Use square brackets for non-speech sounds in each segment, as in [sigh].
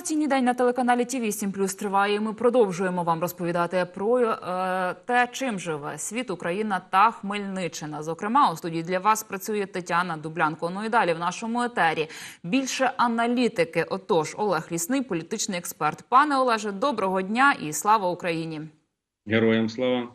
Інформаційний день на телеканалі ТІВІ 7+, триває. і Ми продовжуємо вам розповідати про е, те, чим живе світ, Україна та Хмельниччина. Зокрема, у студії для вас працює Тетяна Дублянко. Ну і далі в нашому етері більше аналітики. Отож, Олег Лісний, політичний експерт. Пане Олеже, доброго дня і слава Україні. Героям слава.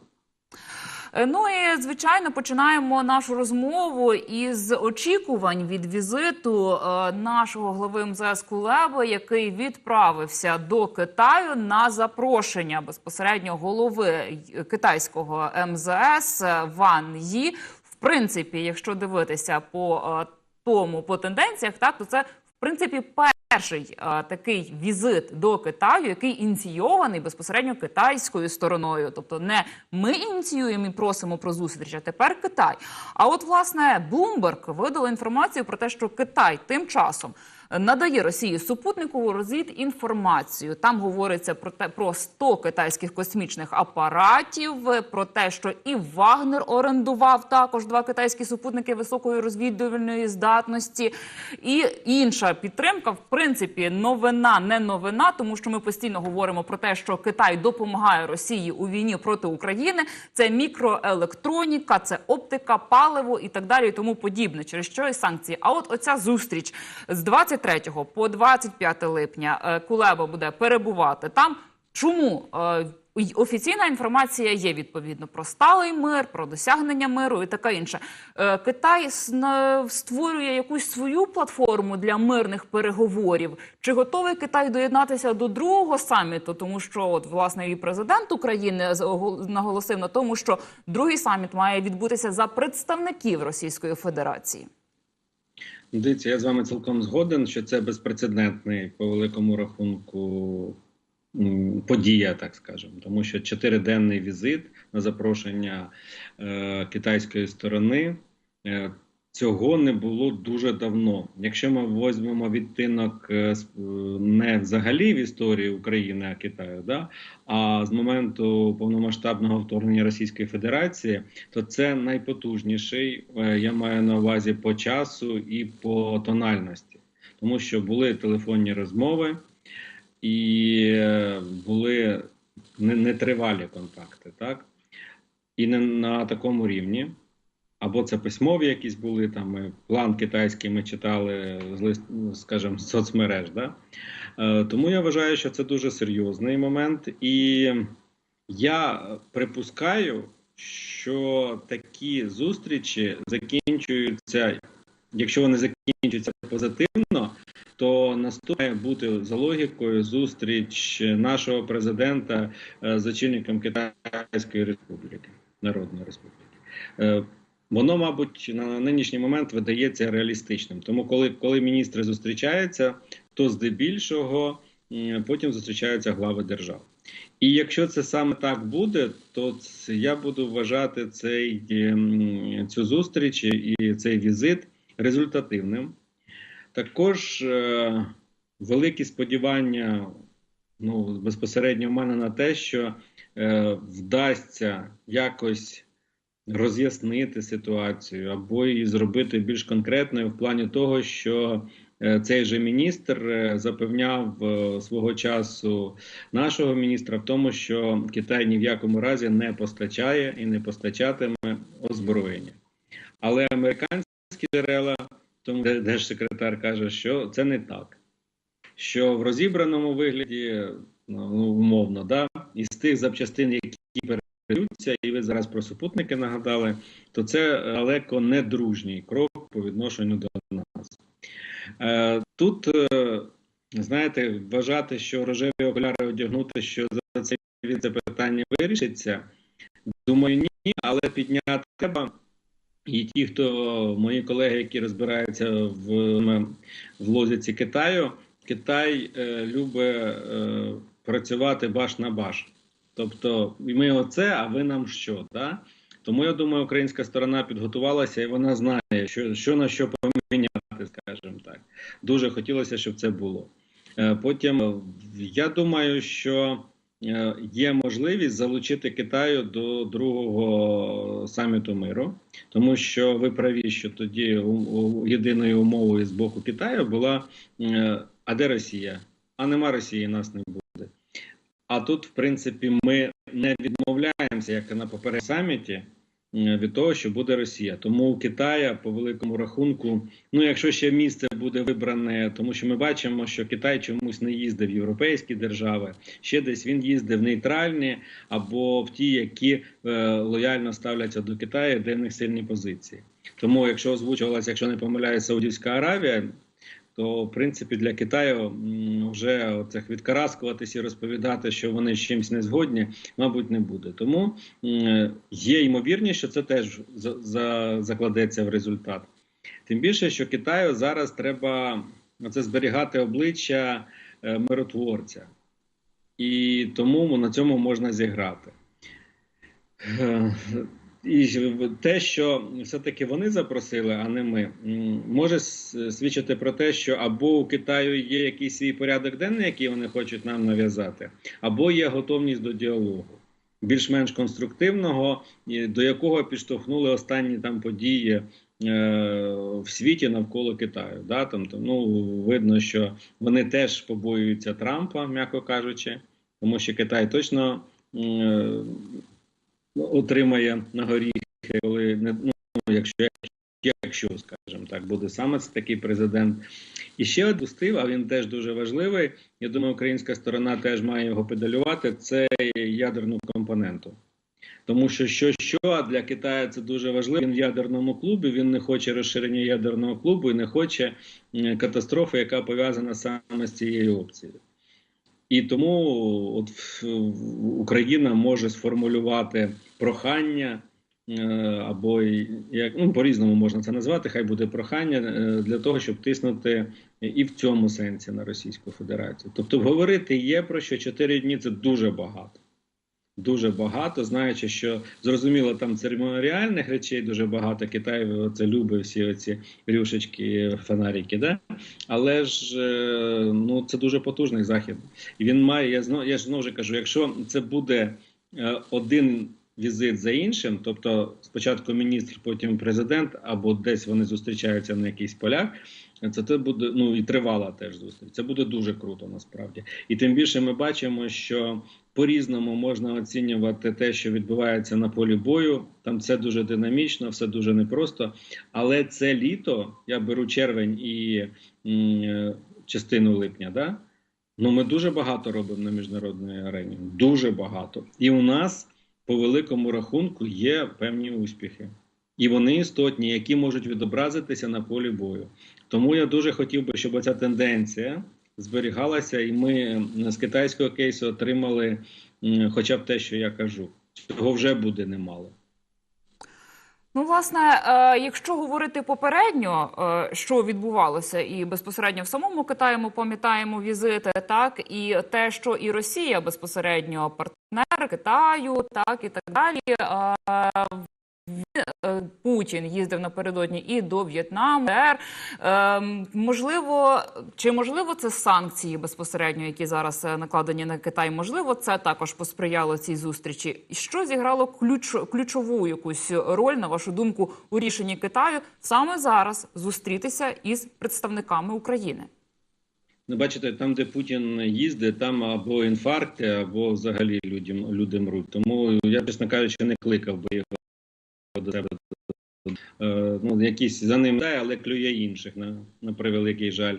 Е, Ну і звичайно починаємо нашу розмову із очікувань від візиту е, нашого глави МЗС Кулеби, який відправився до Китаю на запрошення безпосередньо голови китайського МЗС е, Ван Ї. В принципі, якщо дивитися по тому по тенденціях, так то це в принципі перший а, такий візит до Китаю, який ініційований безпосередньо китайською стороною. Тобто, не ми ініціюємо і просимо про зустріч, а тепер Китай. А от власне Bloomberg видала інформацію про те, що Китай тим часом. Надає Росії супутникову розвідінформацію. Там говориться про те про 100 китайських космічних апаратів, про те, що і Вагнер орендував також два китайські супутники високої розвідувальної здатності, і інша підтримка. В принципі, новина не новина, тому що ми постійно говоримо про те, що Китай допомагає Росії у війні проти України. Це мікроелектроніка, це оптика, паливо і так далі, і тому подібне. Через що і санкції. А от оця зустріч з 23 по 25 липня е, Кулеба буде перебувати там. Чому Е, офіційна інформація є відповідно про сталий мир, про досягнення миру і таке інше. Е, Китай створює якусь свою платформу для мирних переговорів. Чи готовий Китай доєднатися до другого саміту? Тому що, от власне, і президент України наголосив на тому, що другий саміт має відбутися за представників Російської Федерації. Дивіться, я з вами цілком згоден, що це безпрецедентний по великому рахунку подія, так скажемо, тому що чотириденний візит на запрошення е, китайської сторони. Цього не було дуже давно. Якщо ми візьмемо відтинок е, е, не взагалі в історії України, а Китаю, да, а з моменту повномасштабного вторгнення Російської Федерації, то це найпотужніший, е, я маю на увазі по часу і по тональності, тому що були телефонні розмови і були нетривалі контакти, так? І не на такому рівні. Або це письмові якісь були там план китайський ми читали з лист, скажімо, з соцмереж. Да? Е, тому я вважаю, що це дуже серйозний момент. І я припускаю, що такі зустрічі закінчуються, якщо вони закінчуються позитивно, то наступає бути за логікою зустріч нашого президента е, з очільником Китайської Республіки, Народної Республіки. Воно, мабуть, на нинішній момент видається реалістичним. Тому, коли, коли міністри зустрічаються, то здебільшого потім зустрічаються глави держав. І якщо це саме так буде, то я буду вважати цей, ем, цю зустріч і цей візит результативним. Також е, великі сподівання ну, безпосередньо в мене на те, що е, вдасться якось роз'яснити ситуацію або її зробити більш конкретною в плані того, що е, цей же міністр е, запевняв е, свого часу нашого міністра в тому, що Китай ні в якому разі не постачає і не постачатиме озброєння. Але американські джерела, тому держсекретар каже, що це не так. Що в розібраному вигляді, ну умовно, да, із тих запчастин, які передаються, і ви зараз про супутники нагадали, то це далеко не дружній крок по відношенню до нас. Е, тут, е, знаєте, вважати, що рожеві окуляри одягнути, що за це від це питання вирішиться, думаю, ні, але підняти треба. І ті, хто мої колеги, які розбираються в, в лозіці Китаю, Китай е, любить е, працювати баш на баш. Тобто, ми оце, а ви нам що? Да? Тому я думаю, українська сторона підготувалася і вона знає, що, що на що поміняти, скажімо так. Дуже хотілося, щоб це було. Е, Потім я думаю, що е, є можливість залучити Китаю до другого саміту миру, тому що ви праві, що тоді єдиною умовою з боку Китаю була: е, а де Росія? а нема Росії, нас не буде. А тут, в принципі, ми не відмовляємося, як і на попередньому саміті, від того, що буде Росія. Тому у Китая, по великому рахунку, ну якщо ще місце буде вибране, тому що ми бачимо, що Китай чомусь не їздив в європейські держави, ще десь він їздив в нейтральні або в ті, які е, лояльно ставляться до Китаю, де в них сильні позиції. Тому, якщо озвучувалася, якщо не помиляюсь, Саудівська Аравія, то в принципі для Китаю вже оцих відкараскуватись і розповідати, що вони з чимось не згодні, мабуть, не буде. Тому є ймовірність, що це теж за, за, закладеться в результат. Тим більше, що Китаю зараз треба оце зберігати обличчя е, миротворця, і тому на цьому можна зіграти. Е, І те, що все-таки вони запросили, а не ми, може свідчити про те, що або у Китаю є якийсь свій порядок денний, який вони хочуть нам нав'язати, або є готовність до діалогу, більш-менш конструктивного, до якого підштовхнули останні там події е, в світі навколо Китаю. Да? Там, ну, видно, що вони теж побоюються Трампа, м'яко кажучи, тому що Китай точно. Отримає на горіхи, коли не ну, якщо якщо, скажімо так, буде саме такий президент. І ще один стив, а він теж дуже важливий. Я думаю, українська сторона теж має його педалювати. Це ядерну компоненту. Тому що що, що для Китаю це дуже важливо. Він в ядерному клубі. Він не хоче розширення ядерного клубу і не хоче катастрофи, яка пов'язана саме з цією опцією. І тому от Україна може сформулювати прохання, е, або як ну по-різному можна це назвати. Хай буде прохання е, для того, щоб тиснути і в цьому сенсі на Російську Федерацію. Тобто, говорити є про що 4 дні це дуже багато. Дуже багато, знаючи, що зрозуміло, там церемоніальних речей дуже багато. Китай це любить всі оці рюшечки, фонарики, да? але ж е, ну це дуже потужний захід. І він має, я знов я ж знову кажу, якщо це буде один візит за іншим, тобто спочатку міністр, потім президент, або десь вони зустрічаються на якихось полях. Це це буде ну і тривала теж зустріч. Це буде дуже круто насправді. І тим більше ми бачимо, що по-різному можна оцінювати те, що відбувається на полі бою. Там все дуже динамічно, все дуже непросто. Але це літо, я беру червень і м, частину липня, да? ну ми дуже багато робимо на міжнародній арені. Дуже багато. І у нас по великому рахунку є певні успіхи. І вони істотні, які можуть відобразитися на полі бою. Тому я дуже хотів би, щоб ця тенденція зберігалася, і ми з китайського кейсу отримали хоча б те, що я кажу. Цього вже буде немало. Ну, власне, е, якщо говорити попередньо, е, що відбувалося, і безпосередньо в самому Китаї ми пам'ятаємо візити, так і те, що і Росія безпосередньо партнер Китаю, так і так далі. Е, Путін їздив напередодні і до В'єтнаму. ДР. Е, можливо, чи можливо це санкції безпосередньо, які зараз е, накладені на Китай? Можливо, це також посприяло цій зустрічі. Що зіграло ключ, ключову якусь роль, на вашу думку, у рішенні Китаю саме зараз зустрітися із представниками України? Ну, бачите, там, де Путін їздить, там або інфаркти, або взагалі люди, люди мруть. Тому я, чесно кажучи, не кликав би його до себе. Ну, якісь за ним дає, але клює інших, на, на превеликий жаль.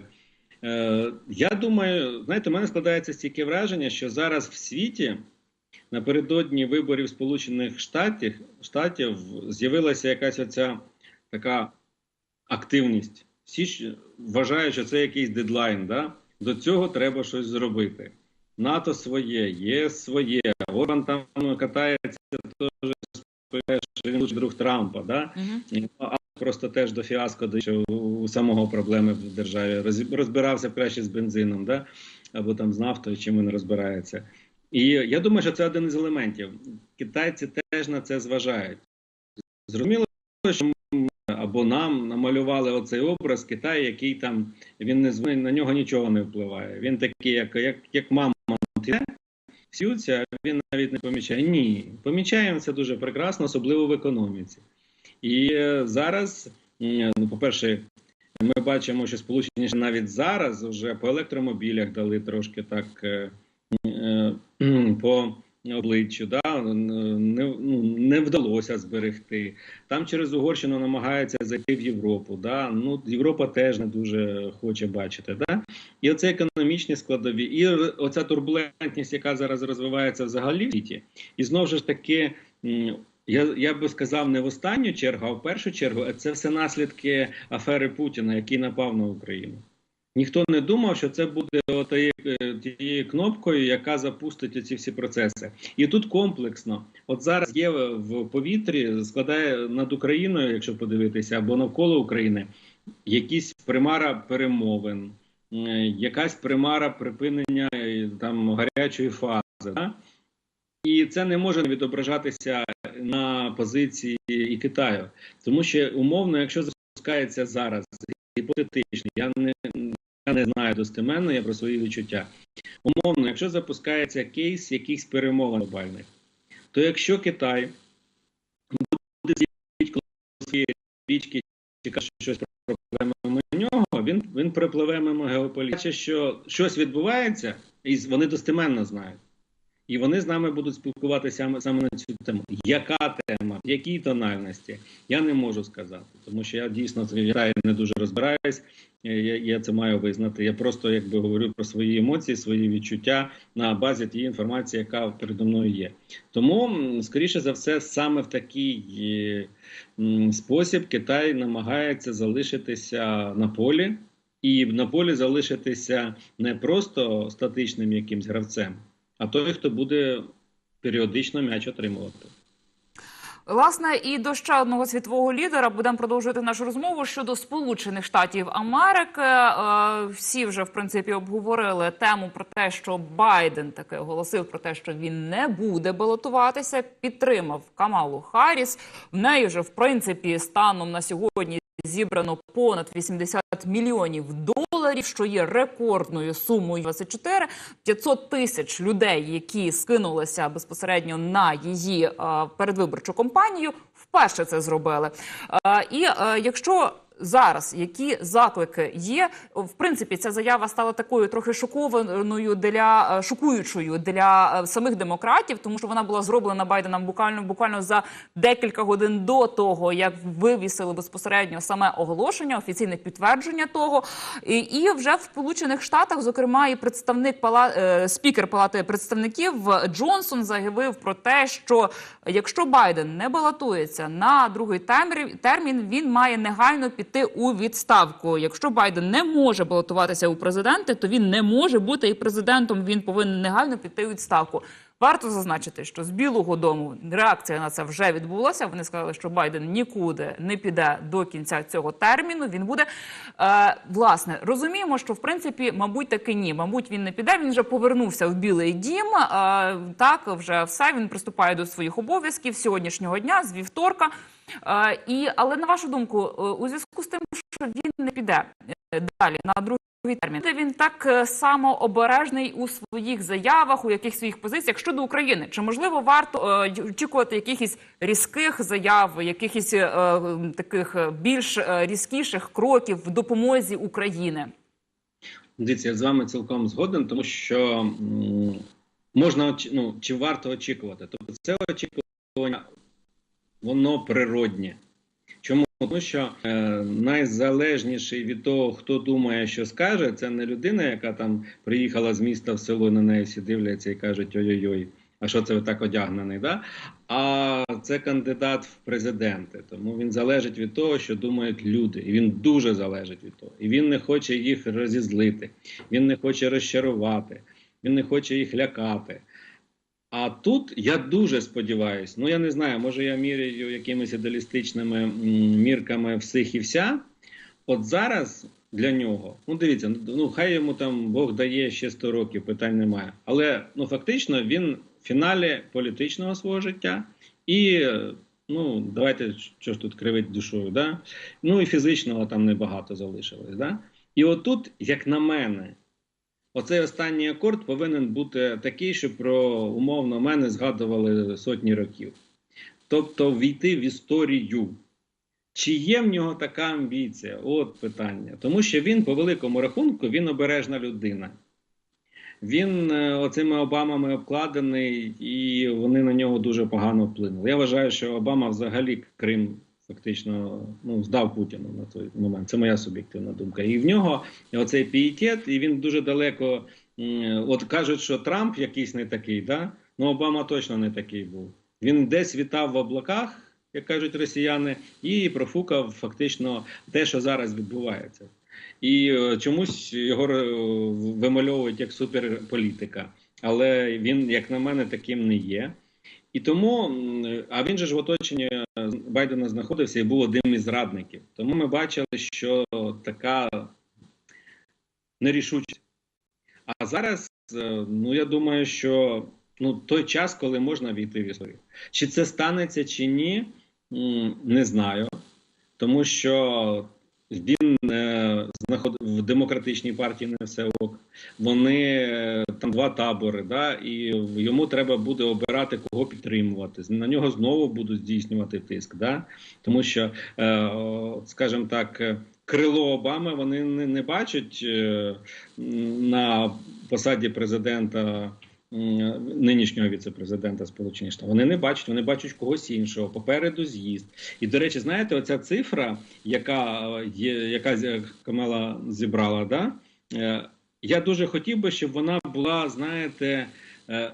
Е, я думаю, знаєте, у мене складається стільки враження, що зараз в світі напередодні виборів Сполучених Штатів, Штатів з'явилася якась оця така активність. Всі вважають, що це якийсь дедлайн. Да? До цього треба щось зробити. НАТО своє, ЄС своє. Орбан там катається Трампа. Да? Угу. А просто теж до фіаско дійшов у самого проблеми в державі. Розбирався краще з бензином, да? або там з нафтою, чим він розбирається. І я думаю, що це один із елементів. Китайці теж на це зважають. Зрозуміло, що ми або нам намалювали оцей образ Китаю, який там він не на нього нічого не впливає. Він такий, як, як, як мама а він навіть не помічає. Ні, помічаємо це дуже прекрасно, особливо в економіці. І е, зараз, ну, по-перше, Ми бачимо, що Сполучені навіть зараз вже по електромобілях дали трошки так е, е, [clears throat] по обличчю. Да? Не, ну, не вдалося зберегти. Там через Угорщину намагаються зайти в Європу. Да? Ну, Європа теж не дуже хоче бачити. Да? І оце економічні складові, і оця турбулентність, яка зараз розвивається взагалі в світі, і знову ж таки. я, я би сказав не в останню чергу, а в першу чергу це все наслідки афери Путіна, який напав на Україну. Ніхто не думав, що це буде е, тією кнопкою, яка запустить ці всі процеси. І тут комплексно. От зараз є в повітрі, складає над Україною, якщо подивитися, або навколо України, якісь примара перемовин, е, якась примара припинення е, там гарячої фази. Да? І це не може відображатися на позиції і Китаю, тому що умовно, якщо запускається зараз гіпотетично, я не, не знаю достеменно, я про свої відчуття. Умовно, якщо запускається кейс якихось перемовин глобальних, то якщо Китай буде з'явити своєї річки чи каже щось про мимо нього, він, він припливе мимо геополітики. Що щось відбувається, і вони достеменно знають. І вони з нами будуть спілкуватися саме, на цю тему. Яка тема, в якій тональності, я не можу сказати, тому що я дійсно Китаї не дуже розбираюсь. Я, я це маю визнати. Я просто якби говорю про свої емоції, свої відчуття на базі тієї інформації, яка передо мною є. Тому, скоріше за все, саме в такий е, спосіб Китай намагається залишитися на полі, і на полі залишитися не просто статичним якимсь гравцем а той, хто буде періодично м'яч отримувати. Власне, і до ще одного світового лідера будемо продовжувати нашу розмову щодо Сполучених Штатів Америки. Е, Всі вже в принципі обговорили тему про те, що Байден таки оголосив про те, що він не буде балотуватися. Підтримав Камалу Харріс. В неї вже в принципі станом на сьогодні зібрано понад 80 мільйонів доларів, що є рекордною сумою 24. 500 тисяч людей, які скинулися безпосередньо на її е, передвиборчу кампанію, вперше це зробили. Е, і е, якщо зараз які заклики є, в принципі, ця заява стала такою трохи шокованою для е, шокуючою для е, самих демократів, тому що вона була зроблена Байденом буквально буквально за декілька годин до того, як вивісили безпосередньо саме оголошення, офіційне підтвердження того. І, і вже в Сполучених Штатах, зокрема, і представник пала е, спікер Палати представників Джонсон заявив про те, що якщо Байден не балотується на другий термін, він має негайно піти у відставку. Якщо Байден не може балотуватися у президенти, то він не може бути і президентом. Він повинен негайно піти у відставку. Варто зазначити, що з Білого Дому реакція на це вже відбулася. Вони сказали, що Байден нікуди не піде до кінця цього терміну. Він буде е, власне розуміємо, що в принципі, мабуть, таки ні. Мабуть, він не піде. Він вже повернувся в Білий Дім. Е, так вже все. Він приступає до своїх обов'язків сьогоднішнього дня, з вівторка. І але на вашу думку, е, у зв'язку з тим, що він не піде е, далі на другий термін, він так е, само обережний у своїх заявах, у яких своїх позиціях щодо України. Чи можливо варто очікувати якихось різких заяв, якихось таких більш різкіших кроків в допомозі України? Дивіться, я з вами цілком згоден, тому що можна ну, чи варто очікувати. Тобто це очікування, воно природнє. Чому? Тому що е, найзалежніший від того, хто думає, що скаже, це не людина, яка там приїхала з міста в село, на неї всі дивляться і кажуть ой-ой-ой, а що це так одягнений? Да? А це кандидат в президенти. Тому він залежить від того, що думають люди. І він дуже залежить від того. І він не хоче їх розізлити, він не хоче розчарувати, він не хоче їх лякати. А тут я дуже сподіваюся, ну я не знаю, може я міряю якимись ідеалістичними мірками всіх і вся. От зараз для нього, ну дивіться, ну хай йому там Бог дає ще 100 років, питань немає. Але ну фактично він в фіналі політичного свого життя і. Ну, давайте що ж тут кривить душою, да? ну і фізичного там небагато залишилось. Да? І отут, як на мене, Оцей останній акорд повинен бути такий, що про умовно мене згадували сотні років. Тобто війти в історію Чи є в нього така амбіція? От питання. Тому що він, по великому рахунку, він обережна людина. Він е, оцими Обамами обкладений, і вони на нього дуже погано вплинули. Я вважаю, що Обама взагалі Крим фактично ну, здав Путіну на той момент. Це моя суб'єктивна думка. І в нього оцей пієтет, і він дуже далеко. От кажуть, що Трамп якийсь не такий, да? ну Обама точно не такий був. Він десь вітав в облаках, як кажуть росіяни, і профукав фактично те, що зараз відбувається. І е, чомусь його е, вимальовують як суперполітика. Але він, як на мене, таким не є. І тому, а він же ж в оточенні е, Байдена знаходився і був одним із радників. Тому ми бачили, що така нерішучість. А зараз, е, ну я думаю, що ну, той час, коли можна війти в історію. Чи це станеться, чи ні, не знаю. Тому що він е, знаход... в демократичній партії не все ок. Вони е, там два табори, да, і йому треба буде обирати, кого підтримувати. На нього знову будуть здійснювати тиск. Да? Тому що, е, скажімо так, крило Обами вони не, не бачать е, на посаді президента. Нинішнього віце-президента Сполучених Штатів вони не бачать, вони бачать когось іншого. Попереду з'їзд. І до речі, знаєте, оця цифра, яка е, є, яка Камела зібрала, да? Е, я дуже хотів би, щоб вона була, знаєте, е,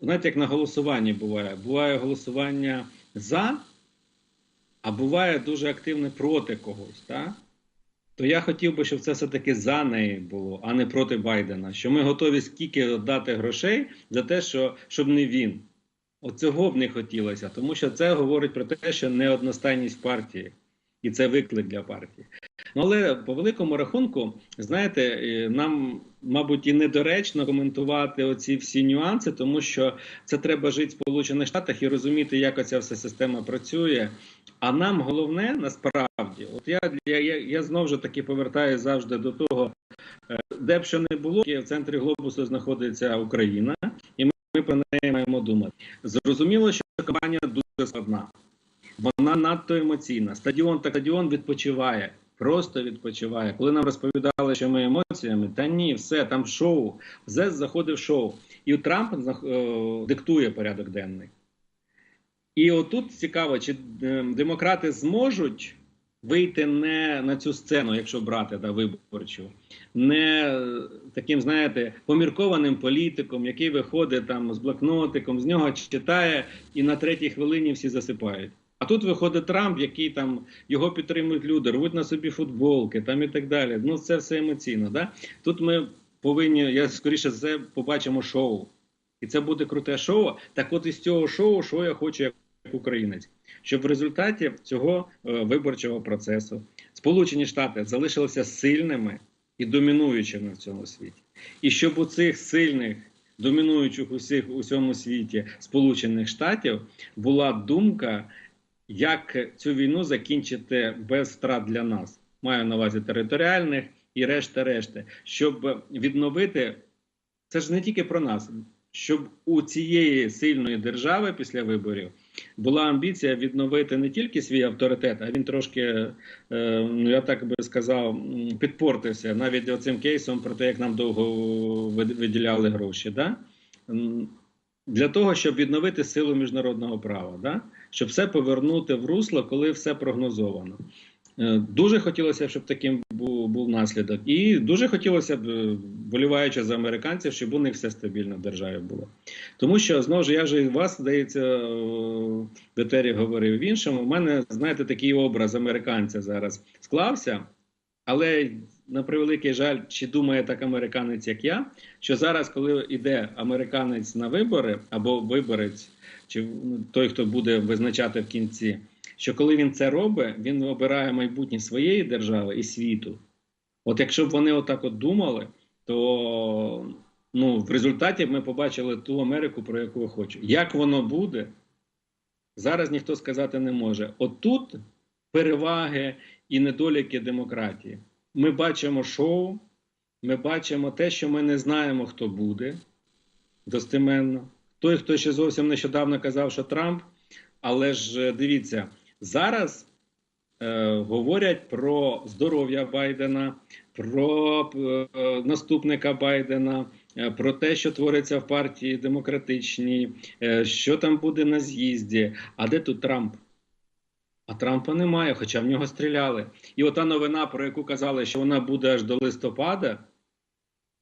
знаєте, як на голосуванні буває. Буває голосування за, а буває дуже активне проти когось. Так? То я хотів би, щоб це все-таки за неї було, а не проти Байдена. Що ми готові скільки дати грошей за те, що, щоб не він. Оцього б не хотілося, тому що це говорить про те, що неодностайність партії, і це виклик для партії. Ну, але по великому рахунку, знаєте, нам, мабуть, і недоречно коментувати оці всі нюанси, тому що це треба жити в Сполучених Штатах і розуміти, як оця вся система працює. А нам головне насправді, от я, я, я, я знову ж таки повертаюся завжди до того, е, де б що не було, в центрі глобусу знаходиться Україна, і ми, ми про неї маємо думати. Зрозуміло, що кампанія дуже складна. Вона надто емоційна. Стадіон та стадіон відпочиває, просто відпочиває. Коли нам розповідали, що ми емоціями, та ні, все там шоу. ЗЕС заходив в шоу. І Трамп е, диктує порядок денний. І отут цікаво, чи е, демократи зможуть вийти не на цю сцену, якщо брати да, виборчу, не е, таким, знаєте, поміркованим політиком, який виходить там з блокнотиком, з нього читає, і на третій хвилині всі засипають. А тут виходить Трамп, який там його підтримують люди, рвуть на собі футболки там і так далі. Ну це все емоційно. Да? Тут ми повинні, я скоріше за все побачимо шоу. І це буде круте шоу. Так от із цього шоу, що я хочу як українець, щоб в результаті цього е, виборчого процесу Сполучені Штати залишилися сильними і домінуючими в цьому світі. І щоб у цих сильних, домінуючих усіх у всьому світі Сполучених Штатів була думка, як цю війну закінчити без втрат для нас. Маю на увазі територіальних і решта решти, щоб відновити це ж не тільки про нас, щоб у цієї сильної держави після виборів була амбіція відновити не тільки свій авторитет, а він трошки, е, ну я так би сказав, підпортився навіть оцим кейсом про те, як нам довго виділяли гроші. Да? Для того, щоб відновити силу міжнародного права, да? Щоб все повернути в русло, коли все прогнозовано. Е, Дуже хотілося щоб таким був, був наслідок. І дуже хотілося б, е, боліваючи за американців, щоб у них все стабільно в державі було. Тому що знову ж я вже вас, здається, е, в етері говорив в іншому. У мене, знаєте, такий образ американця зараз склався, але на превеликий жаль, чи думає так американець, як я, що зараз, коли йде американець на вибори або виборець, чи ну, той, хто буде визначати в кінці, що коли він це робить, він обирає майбутнє своєї держави і світу. От якщо б вони отак от думали, то ну, в результаті ми побачили ту Америку, про яку я хочу. Як воно буде, зараз ніхто сказати не може. Отут переваги і недоліки демократії. Ми бачимо шоу, ми бачимо те, що ми не знаємо, хто буде достеменно. Той, хто ще зовсім нещодавно казав, що Трамп, але ж е, дивіться, зараз е, говорять про здоров'я Байдена, про е, наступника Байдена, е, про те, що твориться в партії демократичній, е, що там буде на з'їзді. А де тут Трамп? А Трампа немає, хоча в нього стріляли. І ота новина, про яку казали, що вона буде аж до листопада,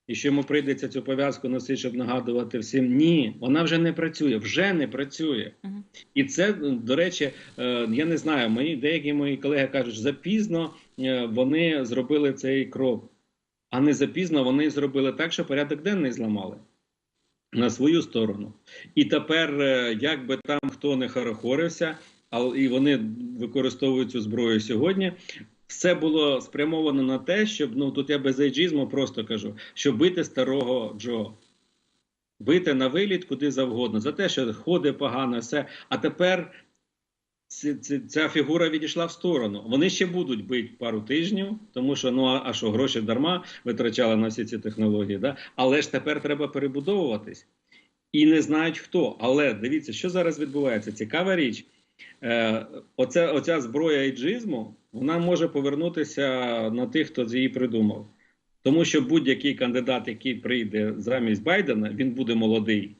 і що йому прийдеться цю пов'язку носити, щоб нагадувати всім. Ні, вона вже не працює, вже не працює. Мгм. І це, до речі, е, я не знаю, мої деякі мої колеги кажуть, що запізно е, вони зробили цей крок, а не запізно вони зробили так, що порядок денний зламали на свою сторону. І тепер, е, як би там хто не хорохорився, але і вони використовують цю зброю сьогодні. Все було спрямовано на те, щоб ну тут я без ейджизму просто кажу, щоб бити старого Джо. Бити на виліт куди завгодно, за те, що ходить погано, все. А тепер ця фігура відійшла в сторону. Вони ще будуть бити пару тижнів, тому що ну а, що гроші дарма витрачали на всі ці технології. Да? Але ж тепер треба перебудовуватись. І не знають хто. Але дивіться, що зараз відбувається. Цікава річ. Е, оця, оця зброя ейджизму, вона може повернутися на тих, хто її придумав. Тому що будь-який кандидат, який прийде замість Байдена, він буде молодий.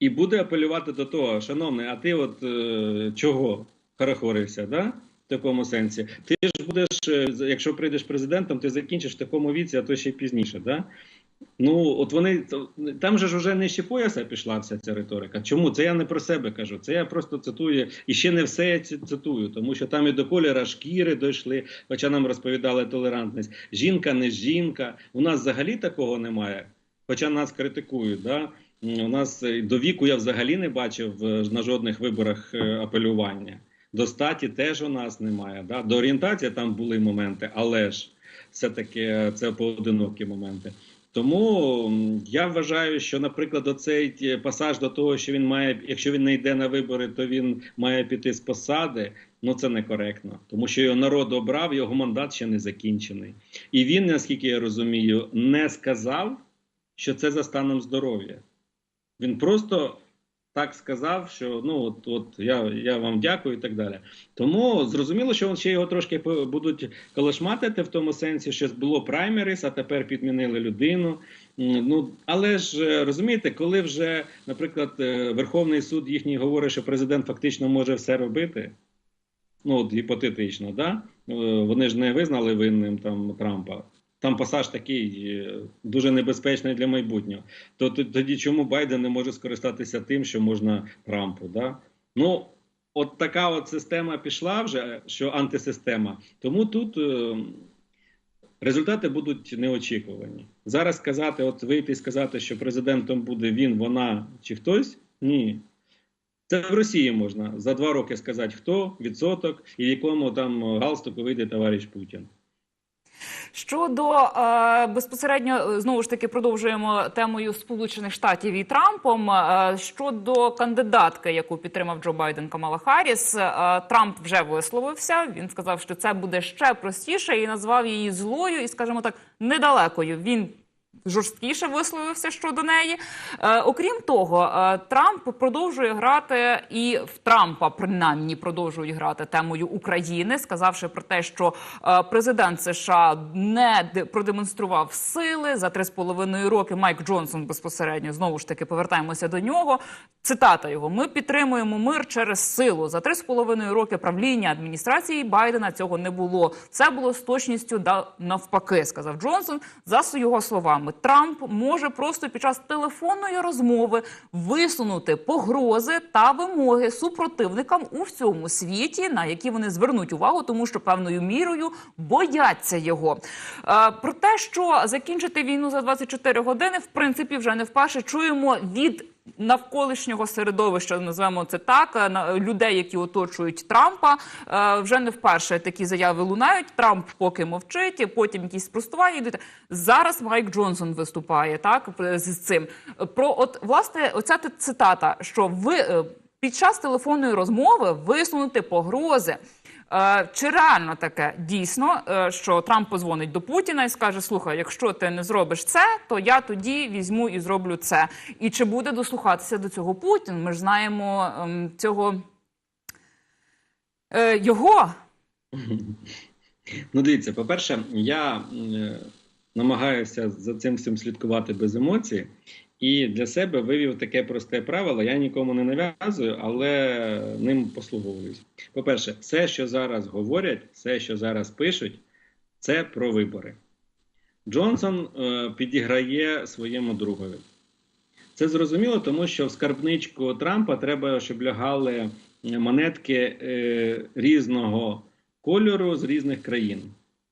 І буде апелювати до того, шановний, а ти от е, чого хорохорився, да? в такому сенсі? Ти ж будеш, е, якщо прийдеш президентом, ти закінчиш в такому віці, а то ще й пізніше. Да? Ну, от вони там же ж вже нижче пояса пішла вся ця риторика. Чому? Це я не про себе кажу. Це я просто цитую, і ще не все я цитую, тому що там і до кольора шкіри дійшли, хоча нам розповідали толерантність. Жінка не жінка. У нас взагалі такого немає, хоча нас критикують. Да? У нас е, до віку я взагалі не бачив е, на жодних виборах е, апелювання. До статі теж у нас немає. Да? До орієнтації там були моменти, але ж все-таки е, це поодинокі моменти. Тому я вважаю, що, наприклад, оцей е, пасаж до того, що він має, якщо він не йде на вибори, то він має піти з посади. Ну це некоректно, тому що його народ обрав, його мандат ще не закінчений. І він, наскільки я розумію, не сказав, що це за станом здоров'я. Він просто так сказав, що ну от, от я, я вам дякую і так далі. Тому зрозуміло, що ще його трошки будуть колошматити в тому сенсі, що було праймерис, а тепер підмінили людину. Ну але ж е, розумієте, коли вже, наприклад, е, Верховний суд їхній говорить, що президент фактично може все робити. Ну, от гіпотетично, да? Е, Вони ж не визнали винним там Трампа. Там пасаж такий е, дуже небезпечний для майбутнього. То тоді чому Байден не може скористатися тим, що можна Трампу? Да? Ну, от така от система пішла вже, що антисистема. Тому тут е, результати будуть неочікувані. Зараз сказати, от вийти і сказати, що президентом буде він, вона чи хтось ні. Це в Росії можна за два роки сказати, хто відсоток і в якому там галстуку вийде товариш Путін. Щодо е, безпосередньо е, знову ж таки продовжуємо темою Сполучених Штатів і Трампом. Е, щодо кандидатки, яку підтримав Джо Байден Камала Харріс, Трамп вже висловився. Він сказав, що це буде ще простіше, і назвав її злою, і скажімо так, недалекою. Він жорсткіше висловився щодо неї. Е, окрім того, е, Трамп продовжує грати, і в Трампа принаймні продовжують грати темою України, сказавши про те, що е, президент США не продемонстрував сили за три з половиною роки. Майк Джонсон безпосередньо знову ж таки повертаємося до нього. Цитата його: Ми підтримуємо мир через силу. За три з половиною роки правління адміністрації Байдена цього не було. Це було з точністю навпаки, сказав Джонсон. За його словами, Трамп може просто під час телефонної розмови висунути погрози та вимоги супротивникам у всьому світі, на які вони звернуть увагу, тому що певною мірою бояться його. Е, про те, що закінчити війну за 24 години, в принципі, вже не вперше чуємо від навколишнього середовища, називаємо це так, е, людей, які оточують Трампа. Е, Вже не вперше такі заяви лунають. Трамп поки мовчить, потім якісь спростування йдуть. Зараз Майк Джонсон виступає так з цим. Про от власне оця цитата, що ви е, під час телефонної розмови висунути погрози. Е, Чи реально таке дійсно, е, що Трамп позвонить до Путіна і скаже: Слухай, якщо ти не зробиш це, то я тоді візьму і зроблю це. І чи буде дослухатися до цього Путін? Ми ж знаємо ем, цього Е, його [laughs] Ну, дивіться, по-перше, я намагаюся за цим всім слідкувати без емоцій, і для себе вивів таке просте правило. Я нікому не нав'язую, але ним послуговуюсь. По-перше, все, що зараз говорять, все, що зараз пишуть, це про вибори. Джонсон е, підіграє своєму другові. Це зрозуміло, тому що в скарбничку Трампа треба, щоб лягали монетки е, різного кольору з різних країн.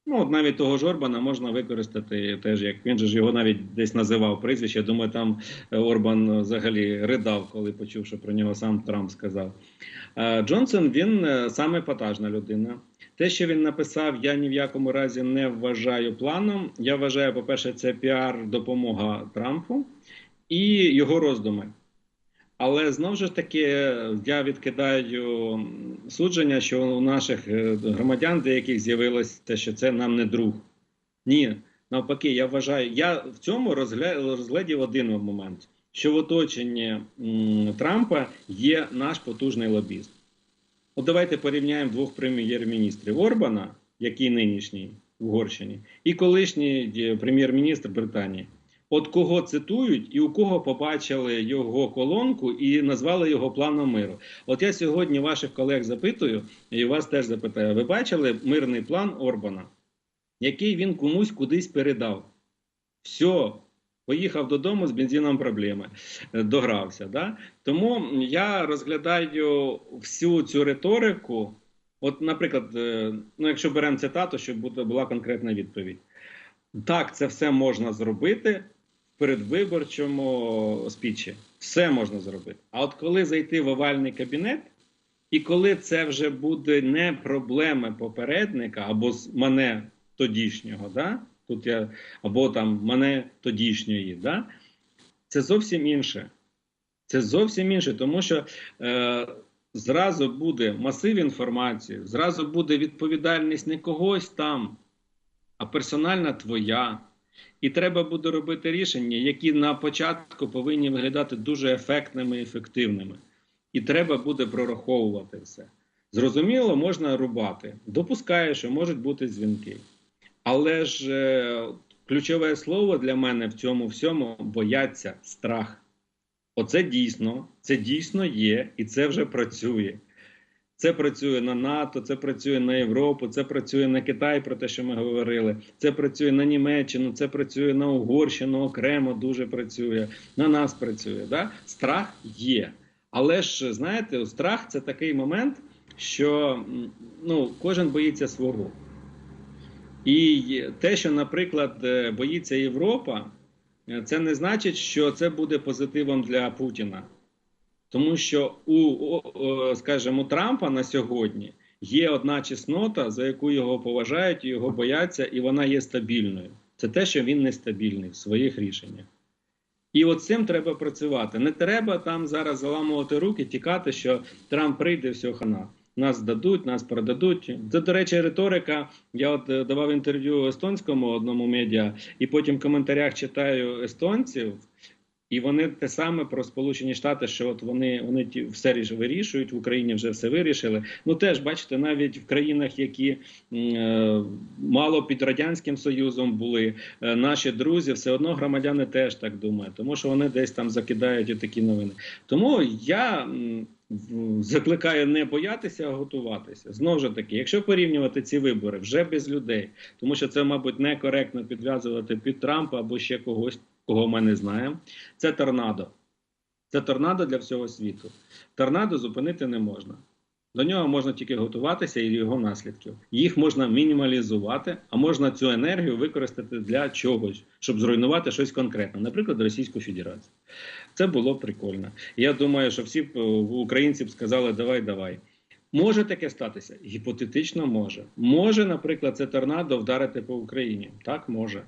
Ну, от навіть того ж Орбана можна використати теж, як він же ж його навіть десь називав прізвище. Я думаю, там е, Орбан взагалі ридав, коли почув, що про нього сам Трамп сказав. Е, Джонсон він е, саме епатажна людина. Те, що він написав, я ні в якому разі не вважаю планом. Я вважаю, по-перше, це піар допомога Трампу і його роздуми. Але знову ж таки я відкидаю судження, що у наших е, громадян деяких з'явилося, що це нам не друг. Ні, навпаки, я вважаю, я в цьому розглядів один момент: що в оточенні Трампа є наш потужний лобіст. От давайте порівняємо двох прем'єр-міністрів Орбана, який нинішній в Угорщині, і колишній е, прем'єр-міністр Британії. От кого цитують і у кого побачили його колонку і назвали його планом миру. От я сьогодні ваших колег запитую, і вас теж запитаю: ви бачили мирний план Орбана, який він комусь кудись передав? Все, поїхав додому з бензином проблеми, догрався. Да? Тому я розглядаю всю цю риторику. От, наприклад, е, ну, якщо беремо цитату, щоб була конкретна відповідь. Так, це все можна зробити передвиборчому спічі. Все можна зробити. А от коли зайти в овальний кабінет, і коли це вже буде не проблеми попередника або мене тодішнього, да? тут я, або там мене тодішньої, да? це зовсім інше. Це зовсім інше, тому що е, зразу буде масив інформації, зразу буде відповідальність не когось там, а персональна твоя. І треба буде робити рішення, які на початку повинні виглядати дуже ефектними і ефективними. І треба буде прораховувати все. Зрозуміло, можна рубати. Допускаю, що можуть бути дзвінки. Але ж е, ключове слово для мене в цьому всьому бояться страх. Оце дійсно, це дійсно є, і це вже працює. Це працює на НАТО, це працює на Європу, це працює на Китай, про те, що ми говорили. Це працює на Німеччину, це працює на Угорщину, окремо дуже працює. На нас працює. Да? Страх є. Але ж знаєте, страх це такий момент, що ну, кожен боїться свого. І те, що, наприклад, е, боїться Європа, е, це не значить, що це буде позитивом для Путіна. Тому що у, о, скажімо, Трампа на сьогодні є одна чеснота, за яку його поважають, його бояться, і вона є стабільною. Це те, що він нестабільний в своїх рішеннях. І от цим треба працювати. Не треба там зараз заламувати руки, тікати, що Трамп прийде, все хана. Нас здадуть, нас продадуть. Це, до речі, риторика. Я от е, давав інтерв'ю естонському одному медіа, і потім в коментарях читаю естонців, і вони те саме про Сполучені Штати, що от вони, вони ті все вирішують в Україні, вже все вирішили. Ну теж бачите, навіть в країнах, які е, мало під радянським союзом були, е, наші друзі, все одно громадяни теж так думають, тому що вони десь там закидають такі новини. Тому я закликаю не боятися, а готуватися. Знову ж таки, якщо порівнювати ці вибори вже без людей, тому що це, мабуть, некоректно підв'язувати під Трампа або ще когось, кого ми не знаємо. Це торнадо. Це торнадо для всього світу. Торнадо зупинити не можна. До нього можна тільки готуватися і його наслідків. Їх можна мінімалізувати, а можна цю енергію використати для чогось, щоб зруйнувати щось конкретне, наприклад, Російську Федерацію. Це було прикольно. Я думаю, що всі е, українці б сказали: давай, давай. Може таке статися? Гіпотетично може. Може, наприклад, це торнадо вдарити по Україні. Так, може.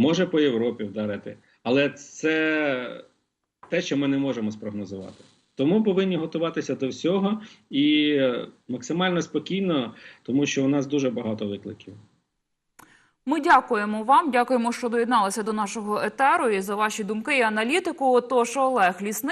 Може по Європі вдарити. Але це те, що ми не можемо спрогнозувати. Тому повинні готуватися до всього і максимально спокійно, тому що у нас дуже багато викликів. Ми дякуємо вам. Дякуємо, що доєдналися до нашого етеру і за ваші думки і аналітику. Тож Олег Лісний.